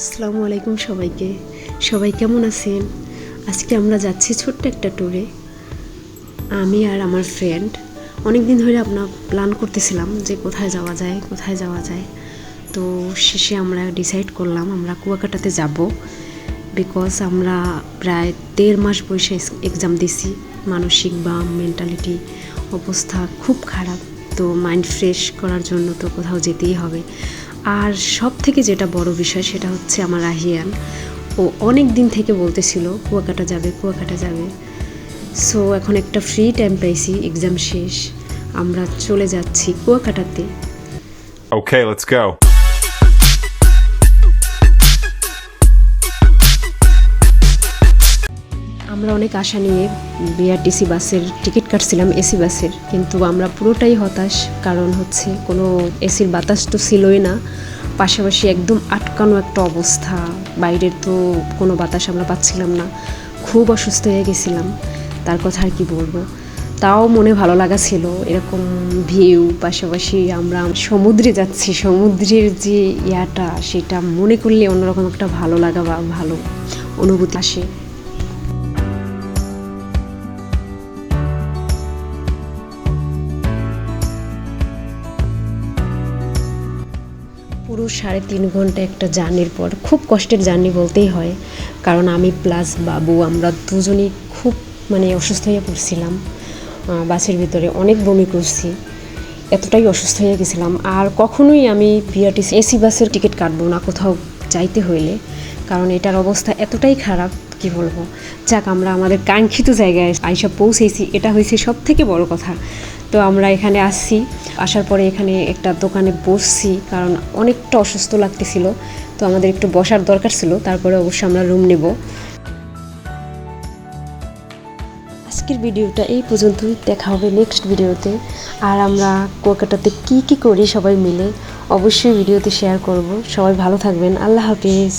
আসসালামু আলাইকুম সবাইকে। সবাই কেমন আছেন? আজকে আমরা যাচ্ছি ছোট্ট একটা ট্যুরে আমি আর আমার ফ্রেন্ড অনেক দিন ধরে আপনার প্ল্যান করতেছিলাম যে কোথায় যাওয়া যায়, কোথায় যাওয়া যায়। তো শেষে আমরা ডিসাইড করলাম আমরা কুয়াকাটাতে যাব বিকজ আমরা প্রায় দেড় মাস বয়সে এক্সাম দিছি। মানসিক বা মেন্টালিটি অবস্থা খুব খারাপ। তো মাইন্ড ফ্রেশ করার জন্য তো কোথাও যেতেই হবে। আর সব থেকে যেটা বড় বিষয় সেটা হচ্ছে আমার আহিয়ান। ও অনেক দিন থেকে বলতেছিল কুয়াকাটা যাবে কুয়াকাটা যাবে। সো এখন একটা ফ্রি টাইম পাইছি এক্সাম শেষ। আমরা চলে যাচ্ছি কুয়াকাটাতে। Okay, let's go. আমরা অনেক আশা নিয়ে বিআরটিসি বাসের টিকিট কাটছিলাম এসি বাসের। কিন্তু আমরা পুরোটাই হতাশ, কারণ হচ্ছে কোনো এসির বাতাস তো ছিলই না। পাশাপাশি একদম আটকানো একটা অবস্থা, বাইরের তো কোনো বাতাস আমরা পাচ্ছিলাম না। খুব অসুস্থ হয়ে গেছিলাম, তার কথা আর কি বলব। তাও মনে ভালো লাগা ছিল, এরকম ভিউ, পাশাপাশি আমরা সমুদ্রে যাচ্ছি, সমুদ্রের যে ইয়াটা, সেটা মনে করলে অন্যরকম একটা ভালো লাগা বা ভালো অনুভূতি আসে। পুরো সাড়ে তিন ঘণ্টা একটা জার্নির পর খুব কষ্টের জার্নি বলতেই হয়। কারণ আমি প্লাস বাবু, আমরা দুজনেই খুব মানে অসুস্থ হয়ে পড়ছিলাম। বাসের ভিতরে অনেক বমি করছি, এতটাই অসুস্থ হয়ে গেছিলাম। আর কখনোই আমি বিআরটিসি এসি বাসের টিকিট কাটবো না কোথাও যাইতে হইলে। কারণ এটার অবস্থা এতটাই খারাপ, কি বলব? যাক, আমরা আমাদের কাঙ্ক্ষিত জায়গায় আইসা পৌঁছেছি। এটা হয়েছে সব থেকে বড় কথা। তো আমরা এখানে আসছি। আসার পরে এখানে একটা দোকানে বসছি কারণ অনেকটা অসুস্থ লাগতেছিল। তো আমাদের একটু বসার দরকার ছিল, তারপরে অবশ্যই আমরা রুম নেব। আজকের ভিডিওটা এই পর্যন্তই। দেখা হবে নেক্সট ভিডিওতে। আর আমরা কলকাতাতে কি কি করি সবাই মিলে অবশ্যই ভিডিওতে শেয়ার করব। সবাই ভালো থাকবেন। আল্লাহ হাফিজ।